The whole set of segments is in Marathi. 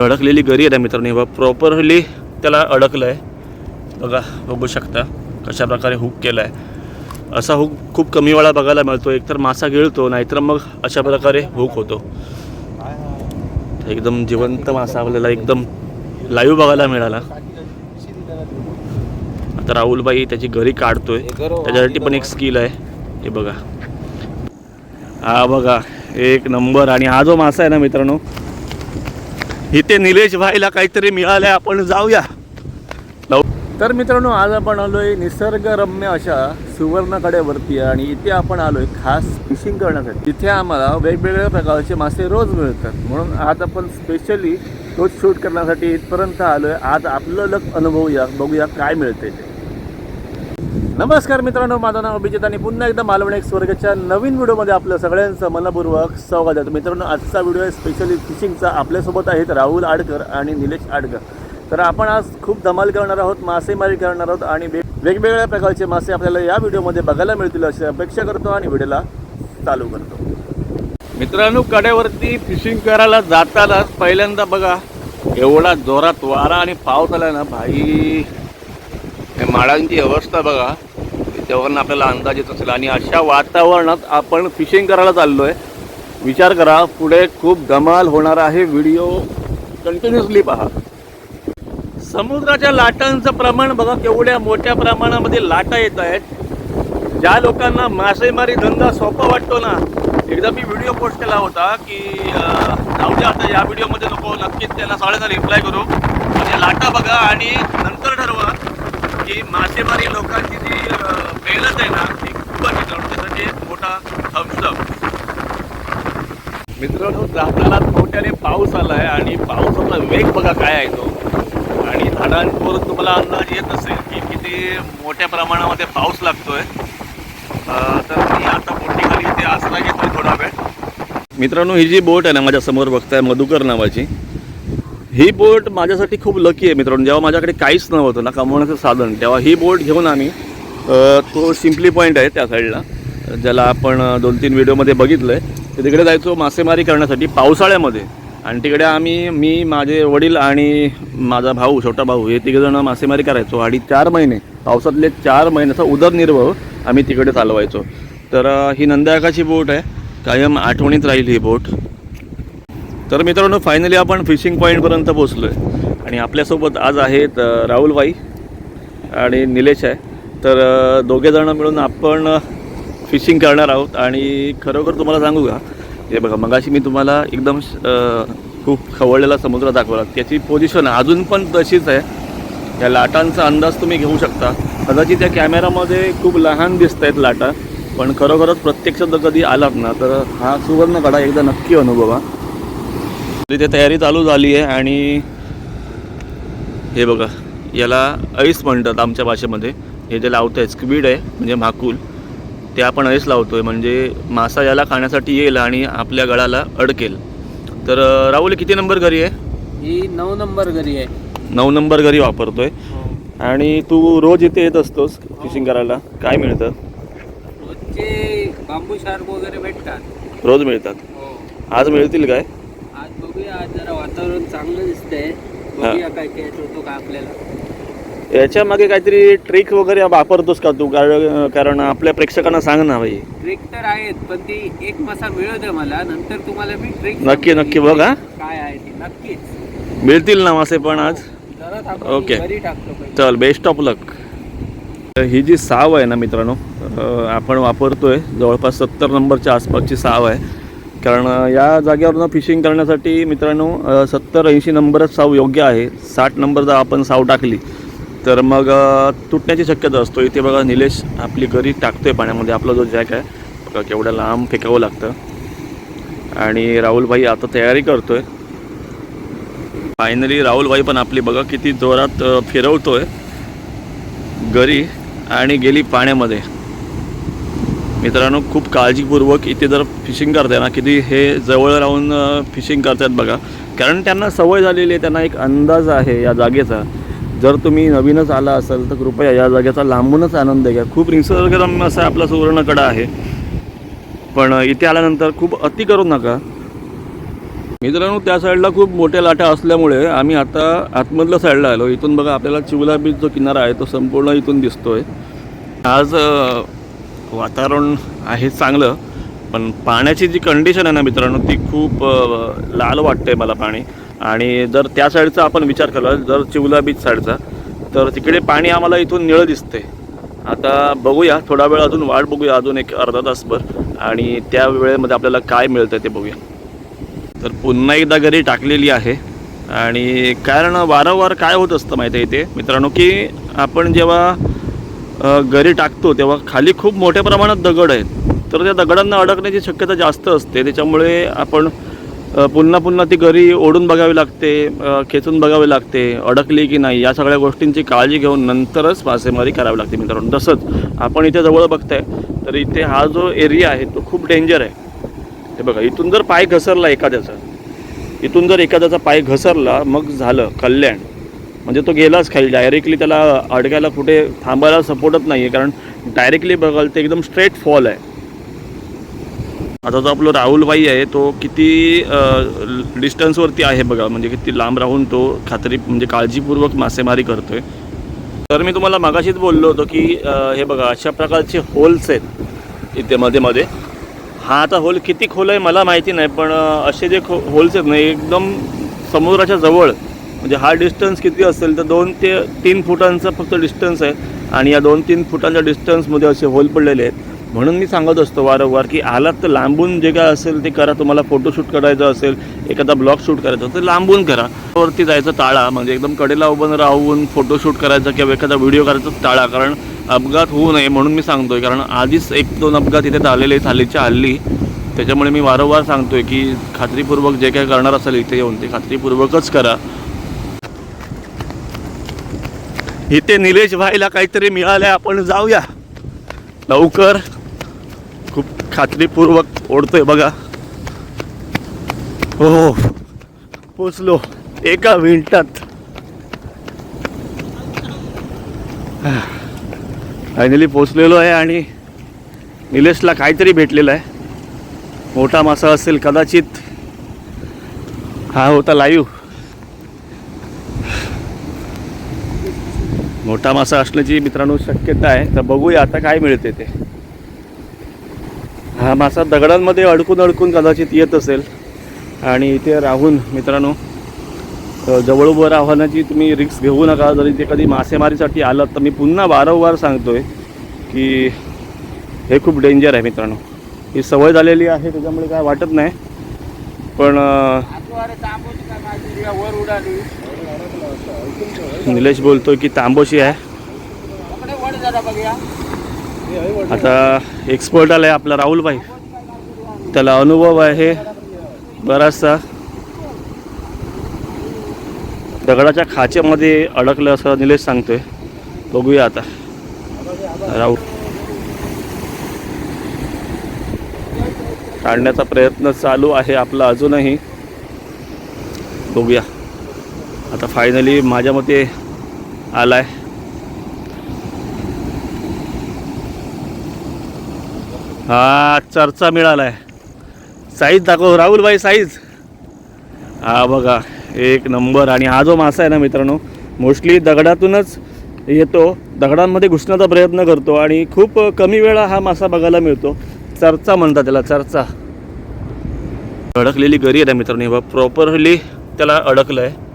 अडकलेली गरी आहे मित्रांनी मित्रांनो. बघा प्रॉपरली त्याला अडकलं आहे बघा बघू शकता कशा प्रकारे हुक केला आहे असा हुक खूप कमी वेळा बघायला मिळतो एकतर मासा गिळतो नाहीतर मग अशा प्रकारे हुक होतो. एकदम जिवंत मासा आपल्याला एकदम लाईव्ह बघायला मिळाला. आता राहुलबाई त्याची घरी काढतोय. त्याच्यासाठी पण एक स्किल आहे. हे बघा. हा बघा एक नंबर आणि हा जो मासा आहे ना मित्रांनो इथे निलेश भाईला काहीतरी मिळालं आहे आपण जाऊया. लव- तर मित्रांनो आज आपण आलोय निसर्गरम्य अशा सुवर्णकड्यावरती आणि इथे आपण आलोय खास फिशिंग करण्यासाठी. इथे आम्हाला वेगवेगळ्या प्रकारचे मासे रोज मिळतात. म्हणून आज आपण स्पेशली रोज शूट करण्यासाठी इथपर्यंत आलोय. आज आपलं लक अनुभवूया बघूया काय मिळते ते. नमस्कार मित्रांनो माझं नाव अभिजित आणि पुन्हा एकदा मालवण एक स्वर्गाच्या नवीन व्हिडिओमध्ये आपलं सगळ्यांचं मनपूर्वक स्वागत आहे. मित्रांनो आजचा व्हिडिओ आहे स्पेशली फिशिंगचा आपल्यासोबत आहेत राहुल आडकर आणि निलेश आडकर. तर आपण आज खूप धमाल करणार आहोत मासेमारी करणार आहोत आणि वेग वेगवेगळ्या प्रकारचे मासे आपल्याला या व्हिडिओमध्ये बघायला मिळतील अशी अपेक्षा करतो आणि व्हिडिओला चालू करतो. मित्रांनो कड्यावरती फिशिंग करायला जातानाच पहिल्यांदा बघा एवढा जोरात वारा आणि पाऊस आला ना भाई माळांची अवस्था बघा. तेव्हा आपल्याला अंदाज येत असेल. आणि अशा वातावरणात आपण फिशिंग करायला चाललो आहे विचार करा पुढे खूप धमाल होणार आहे. व्हिडिओ कंटिन्युअसली पहा. समुद्राच्या लाटांचं प्रमाण बघा केवढ्या मोठ्या प्रमाणामध्ये लाटा येत आहेत. ज्या लोकांना मासेमारी धंदा सोपा वाटतो ना एकदा मी व्हिडिओ पोस्ट केला होता की जाऊ द्या आता या व्हिडिओमध्ये नको नक्कीच त्यांना साडेचा रिप्लाय करू. म्हणजे लाटा बघा आणि नंतर ठरवा. की मासेमारी लोकांची जी मेहनत आहे ना ती खूपच मित्रांनो त्याचा एक मोठा थम्सअप मित्रांनो जाताना मोठ्याने पाऊस आला आहे आणि पावसाचा वेग बघा काय आहे तो. आणि झाडांवर तुम्हाला अंदाज येत असेल की किती मोठ्या प्रमाणामध्ये पाऊस लागतोय. तर मी आता मोठी खाली इथे आसरा घेतोय थोडा वेळ. मित्रांनो ही जी बोट आहे ना माझ्यासमोर बघताय मधुकर नावाची. ही बोट माझ्यासाठी खूप लकी आहे मित्रांनो. जेव्हा माझ्याकडे काहीच नव्हतं ना कमवण्याचं साधन तेव्हा ही बोट घेऊन आम्ही तो सिम्पली पॉईंट आहे त्या साईडला ज्याला आपण दोन तीन व्हिडिओमध्ये बघितलं आहे तिकडे जायचो मासेमारी करण्यासाठी पावसाळ्यामध्ये. आणि तिकडे आम्ही मी माझे वडील आणि माझा भाऊ छोटा भाऊ हे तिघेजणं मासेमारी करायचो. आणि चार महिने पावसातले चार महिन्याचा उदरनिर्वाह आम्ही तिकडे चालवायचो. तर ही नंदाकाची बोट आहे. कायम आठवणीत राहील ही बोट. तर मित्रांनो फायनली आपण फिशिंग पॉईंटपर्यंत पोचलो आहे आणि आपल्यासोबत आज आहेत राहुलबाई आणि निलेश आहे. तर दोघेजणं मिळून आपण फिशिंग करणार आहोत. आणि खरोखर तुम्हाला सांगू का हे बघा मगाशी मी तुम्हाला एकदम खूप खवळलेला समुद्र दाखवला. त्याची पोझिशन अजून पण तशीच आहे. या लाटांचा अंदाज तुम्ही घेऊ शकता. कदाचित त्या कॅमेरामध्ये खूप लहान दिसत आहेत लाटा पण खरोखरच प्रत्यक्षात जर कधी आलात ना तर हा सुवर्णकडा एकदा नक्की अनुभवा. इथे तयारी चालू झाली आहे आणि हे बघा याला ऐस म्हणतात आमच्या भाषेमध्ये. हे जे लावतं आहे स्क्वीड आहे म्हणजे माकूल. ते आपण ऐस लावतो आहे म्हणजे मासा याला खाण्यासाठी येईल आणि आपल्या गळाला अडकेल. तर राहुल किती नंबर घरी आहे? ही नऊ नंबर घरी आहे. नऊ नंबर घरी वापरतोय. आणि तू रोज इथे येत असतोस फिशिंग करायला. काय मिळतं? रोजचे बांबू शार्क वगैरे भेटतात. रोज मिळतात. हो. आज मिळतील काय? बघूया आज जरा वातावरण चांगलं दिसतंय. बघूया काय कॅच होतो का आपल्याला. याच्या मागे काहीतरी ट्रिक वगैरे वापरतोस का तू? कारण कारण आपल्या प्रेक्षकांना सांग ना भाई ट्रिक तर आहेत पण ती एक मासा मिळू दे मला नंतर तुम्हाला मी ट्रिक नक्की, नक्की बघ, हा. काय आहे ती. नक्कीच. मिळतील ना मासे पण आज. जरा थांबा, ओके. टाकतो पहिले. चल बेस्ट ऑफ लक ही जी साव आहे ना मित्रांनो अं, आपण वापरतोय जवळपास सत्तर नंबरच्या आसपासची साव आहे. कारण या जागेवरनं फिशिंग करण्यासाठी मित्रांनो सत्तर ऐंशी नंबरच साव योग्य आहे. साठ नंबर जर आपण साव टाकली तर मग तुटण्याची शक्यता असतो. इथे बघा निलेश आपली घरी टाकतोय पाण्यामध्ये. आपला जो जॅक आहे बघा केवढ्या लांब फेकावं लागतं. आणि राहुलभाई आता तयारी करतो आहे फायनली राहुलबाई पण आपली बघा किती जोरात फिरवतो आहे गरी आणि गेली पाण्यामध्ये. मित्रांनो खूप काळजीपूर्वक इथे जर फिशिंग करताय ना किती हे जवळ राहून फिशिंग करतात बघा. कारण त्यांना सवय झालेली आहे त्यांना एक अंदाज आहे या जागेचा. जर तुम्ही नवीनच आला असाल तर कृपया या जागेचा लांबूनच आनंद घ्या. खूप निसर्गरम्य असा आपला सुवर्णकडा आहे. पण इथे आल्यानंतर खूप अति करू नका. मित्रांनो त्या साईडला खूप मोठ्या लाटा असल्यामुळे आम्ही आता आतमधल्या साईडला आलो. इथून बघा आपल्याला चिवला बीच जो किनारा आहे तो संपूर्ण इथून दिसतोय. आज वातावरण आहे चांगलं पण पाण्याची जी कंडिशन आहे ना मित्रांनो ती खूप लाल वाटते मला पाणी. आणि जर त्या साईडचा आपण विचार केला जर चिवला बीच साईडचा तर तिकडे पाणी आम्हाला इथून निळं दिसते आता बघूया थोडा वेळ अजून वाट बघूया अजून एक अर्धा तासभर. आणि त्या वेळेमध्ये आपल्याला काय मिळतं ते बघूया. तर पुन्हा एकदा घरी टाकलेली आहे. आणि कारण वारंवार काय होत असतं माहिती आहे इथे? मित्रांनो की आपण जेव्हा गरी टाकतो तेव्हा खाली खूप मोठ्या प्रमाणात दगड आहेत. तर त्या दगडांना अडकण्याची शक्यता जास्त असते. त्याच्यामुळे आपण पुन्हा पुन्हा ती गरी ओढून बघावी लागते खेचून बघावी लागते अडकली की नाही या सगळ्या गोष्टींची काळजी घेऊन नंतरच मासेमारी करावी लागते मित्रांनो. तसंच आपण इथे जवळ बघताय तर इथे हा जो एरिया आहे तो खूप डेंजर आहे. हे बघा इथून जर पाय घसरला एखाद्याचा इथून जर एखाद्याचा पाय घसरला मग झालं कल्याण. म्हणजे तो गेलाच खाली डायरेक्टली त्याला अडकायला कुठे थांबायला सपोर्टच नाही आहे कारण डायरेक्टली बघाल ते एकदम स्ट्रेट फॉल आहे. आता जो आपलं राहुलबाई आहे तो किती डिस्टन्सवरती आहे बघा म्हणजे किती लांब राहून तो खात्री म्हणजे काळजीपूर्वक मासेमारी करतोय. तर मी तुम्हाला मागाशीच बोललो होतो की हे बघा अशा प्रकारचे होल्स आहेत इथे मध्ये मध्ये. हा आता होल किती खोल आहे मला माहिती नाही पण असे जे खो होल्स आहेत ना एकदम समुद्राच्या जवळ म्हणजे हा डिस्टन्स किती असेल तर दोन ते तीन फुटांचा फक्त डिस्टन्स आहे. आणि या दोन तीन फुटांच्या डिस्टन्समध्ये असे होल पडलेले आहेत. म्हणून मी सांगत असतो वारंवार की आलात तर लांबून जे काय असेल ते करा. तुम्हाला फोटोशूट करायचं असेल एखादा ब्लॉग शूट करायचा असेल तर लांबून करा. वरती जायचं टाळा म्हणजे एकदम कडेला उभं राहून फोटोशूट करायचा किंवा एखादा व्हिडिओ करायचा टाळा. कारण अपघात होऊ नये म्हणून मी सांगतोय. कारण आधीच एक दोन अपघात इथे झालेले आहेत हल्लीच्या हल्ली. त्याच्यामुळे मी वारंवार सांगतोय की खात्रीपूर्वक जे काय करणार असेल इथे येऊन ते खात्रीपूर्वकच करा. इथे निलेश भाईला काहीतरी मिळालं आहे आपण जाऊया. लवकर. खूप खात्रीपूर्वक ओढतोय बघा. हो, हो. पोचलो. एका मिनिटात. फायनली पोचलेलो आहे आणि निलेशला काहीतरी भेटलेलं आहे. मोठा मासा असेल कदाचित. हा होता लाईव्ह. मोठा मासा असण्याची मित्रांनो शक्यता आहे. तर बघूया आता काय मिळते ते. हा मासा दगडांमध्ये अडकून अडकून कदाचित येत असेल. आणि इथे राहून मित्रांनो जवळ उभं राहण्याची तुम्ही रिक्स घेऊ नका. जरी ते कधी मासेमारीसाठी आलात तर मी पुन्हा वारंवार सांगतो आहे की हे खूप डेंजर आहे मित्रांनो. ही सवय झालेली आहे त्याच्यामुळे काय वाटत नाही. पण वर उडाली. निलेश बोलतोय की तांबोशी आहे. आता एक्सपर्ट आला आहे आपला राहुलभाई त्याला अनुभव आहे बराचसा. दगडाच्या खाच्यामध्ये अडकलं असं निलेश सांगतोय. बघूया आता. राहुल. काढण्याचा प्रयत्न चालू आहे आपला अजूनही. बघूया. आता फायनली माझ्या मते आलाय. हा चर्चा मिळालाय. साईज दाखव राहुलभाई साईज. हा बघा एक नंबर आणि हा जो मासा आहे ना मित्रांनो मोस्टली दगडातूनच येतो. दगडांमध्ये घुसण्याचा प्रयत्न करतो आणि खूप कमी वेळा हा मासा बघायला मिळतो. चर्चा म्हणतात त्याला चर्चा. अडकलेली गरी आहे ना मित्रांनो बा प्रॉपरली त्याला अडकलं आहे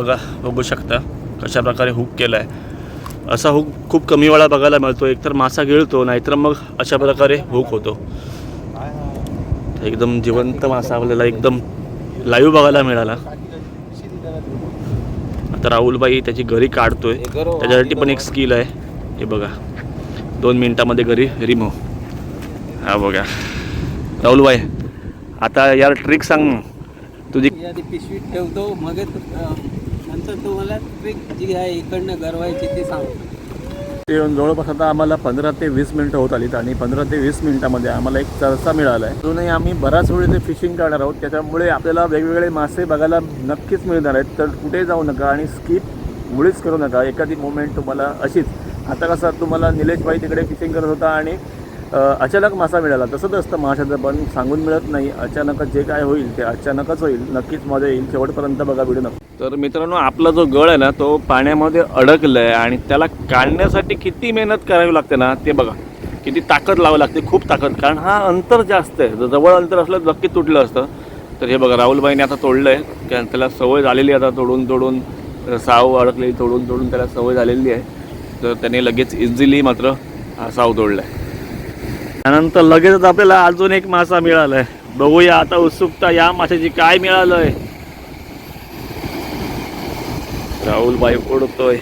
बघा बघू शकता कशा प्रकारे हुक केला आहे असा हुक खूप कमी वेळा बघायला मिळतो. एकतर मासा गिळतो नाहीतर मग अशा प्रकारे हुक होतो. एकदम जिवंत मासा आपल्याला एकदम लाईव्ह बघायला मिळाला. आता राहुलबाई त्याची घरी काढतोय. त्याच्यासाठी पण एक स्किल आहे. हे बघा. दोन मिनिटामध्ये घरी रिमो हा बघा. राहुलबाई आता यार ट्रिक सांग तुझी पिशवीत ठेवतो मग तुम्हाला ट्रिक जी आहे इकडनं गरवायची ती सांगतो ते येऊन जवळपास आता आम्हाला पंधरा ते वीस मिनटं होत आलीत आणि पंधरा ते वीस मिनिटामध्ये आम्हाला एक चरसा मिळाला आहे. अजूनही आम्ही बराच वेळ ते फिशिंग करणार आहोत. त्याच्यामुळे आपल्याला वेगवेगळे मासे बघायला नक्कीच मिळणार आहेत. तर कुठे जाऊ नका आणि स्किप मुळीच करू नका. एखादी मोमेंट तुम्हाला अशीच. आता कसं तुम्हाला निलेश भाई तिकडे फिशिंग करत होता आणि अचानक मासा मिळाला. तसंच असतं माशाचं पण सांगून मिळत नाही अचानक जे काय होईल ते अचानकच होईल नक्कीच मजा येईल. शेवटपर्यंत बघा व्हिडिओ नक्की. तर मित्रांनो आपला जो गळ आहे ना तो पाण्यामध्ये अडकलाय आणि त्याला काढण्यासाठी किती मेहनत करावी लागते ना ते बघा. किती ताकद लावावी लागते खूप ताकद. कारण हा अंतर जास्त आहे. जर जवळ अंतर असलं तर नक्की तुटलं असतं. तर हे बघा राहुलबाईने आता तोडलं आहे कारण त्याला सवय झालेली आहे आता तोडून तोडून. साव अडकलेली तोडून तोडून त्याला सवय झालेली आहे. तर त्याने लगेच इझिली मात्र हा साव तोडला आहे त्यानंतर लगेचच आपल्याला अजून एक मासा मिळालाय. बघूया आता उत्सुकता या माशाची काय मिळालंय. राहुल बाई ओढतोय.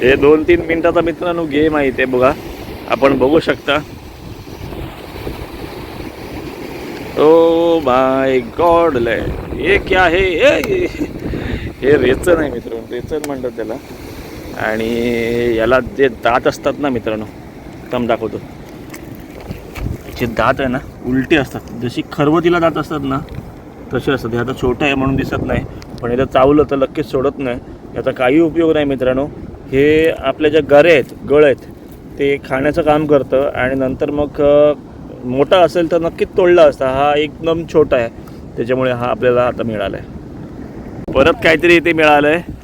हे दोन तीन मिनिटाचा मित्रांनो गेम आहे ते बघा. आपण बघू शकता. ओ माय गॉड लय. हे क्या हे? हे रेचन आहे मित्रांनो रेचन म्हणतात त्याला. आणि याला जे दात असतात ना मित्रांनो एकदम दाखवतो. जे दात आहे ना उलटी असतात. जशी खरवतीला दात असतात ना तसे असतात. हे आता छोटं आहे म्हणून दिसत नाही. पण याचं चावलं तर नक्कीच सोडत नाही. याचा काही उपयोग नाही मित्रांनो. हे आपल्या ज्या गरे आहेत गळ आहेत ते खाण्याचं काम करतं आणि नंतर मग मोठा असेल तर नक्कीच तोडला असता. हा एकदम छोटा आहे. त्याच्यामुळे हा आपल्याला आता मिळाला आहे परत काहीतरी इथे मिळालं आहे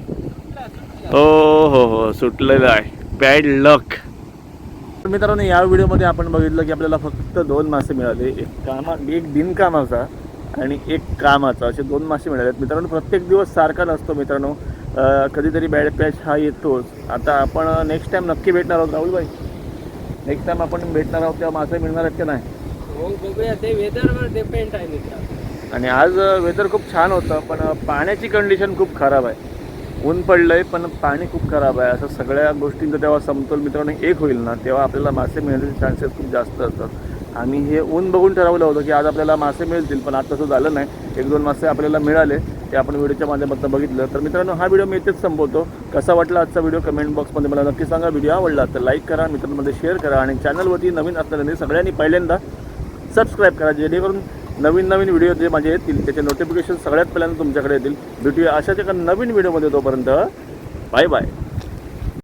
हो, हो हो हो सुटलेलं आहे. बॅड लक मित्रांनो या व्हिडिओमध्ये आपण बघितलं की आपल्याला फक्त दोन मासे मिळाले. एक कामा एक बिनकामाचा आणि एक कामाचा. असे दोन मासे मिळाले आहेत. मित्रांनो प्रत्येक दिवस सारखा नसतो मित्रांनो. कधीतरी बॅड पॅच हा येतोच. आता आपण नेक्स्ट टाइम नक्की भेटणार आहोत राहुलबाई नेक्स्ट टाइम आपण भेटणार आहोत तेव्हा मासे मिळणार आहेत का नाही? हो बघूया. ते वेदरवर डिपेंड आहे आणि आज वेदर खूप छान होतं पण पाण्याची कंडिशन खूप खराब आहे. ऊन पडलंय पण पाणी खूप खराब आहे. असं सगळ्या गोष्टींचा तेव्हा समतोल मित्रांनो एक होईल ना तेव्हा आपल्याला मासे मिळण्याचे चान्सेस खूप जास्त असतात. आम्ही हे ऊन बघून ठरवलं होतं की आज आपल्याला मासे मिळतील पण आज तसं झालं नाही. एक दोन मासे आपल्याला मिळाले ते आपण व्हिडिओच्या माध्यमातून बघितलं. तर मित्रांनो हा व्हिडिओ मी इथेच संपवतो. कसा वाटला आजचा व्हिडिओ कमेंट बॉक्समध्ये मला नक्की सांगा. व्हिडिओ आवडला तर लाईक करा मित्रांमध्ये शेअर करा आणि चॅनलवरती नवीन असणाऱ्यांनी सगळ्यांनी पहिल्यांदा सबस्क्राईब करा जेणेकरून नवीन नवीन व्हिडिओ जे माझे येतील त्याचे नोटिफिकेशन सगळ्यात पहिल्यांदा तुमच्याकडे येतील. भेटूया अशाच एका नवीन व्हिडिओमध्ये तोपर्यंत. Bye bye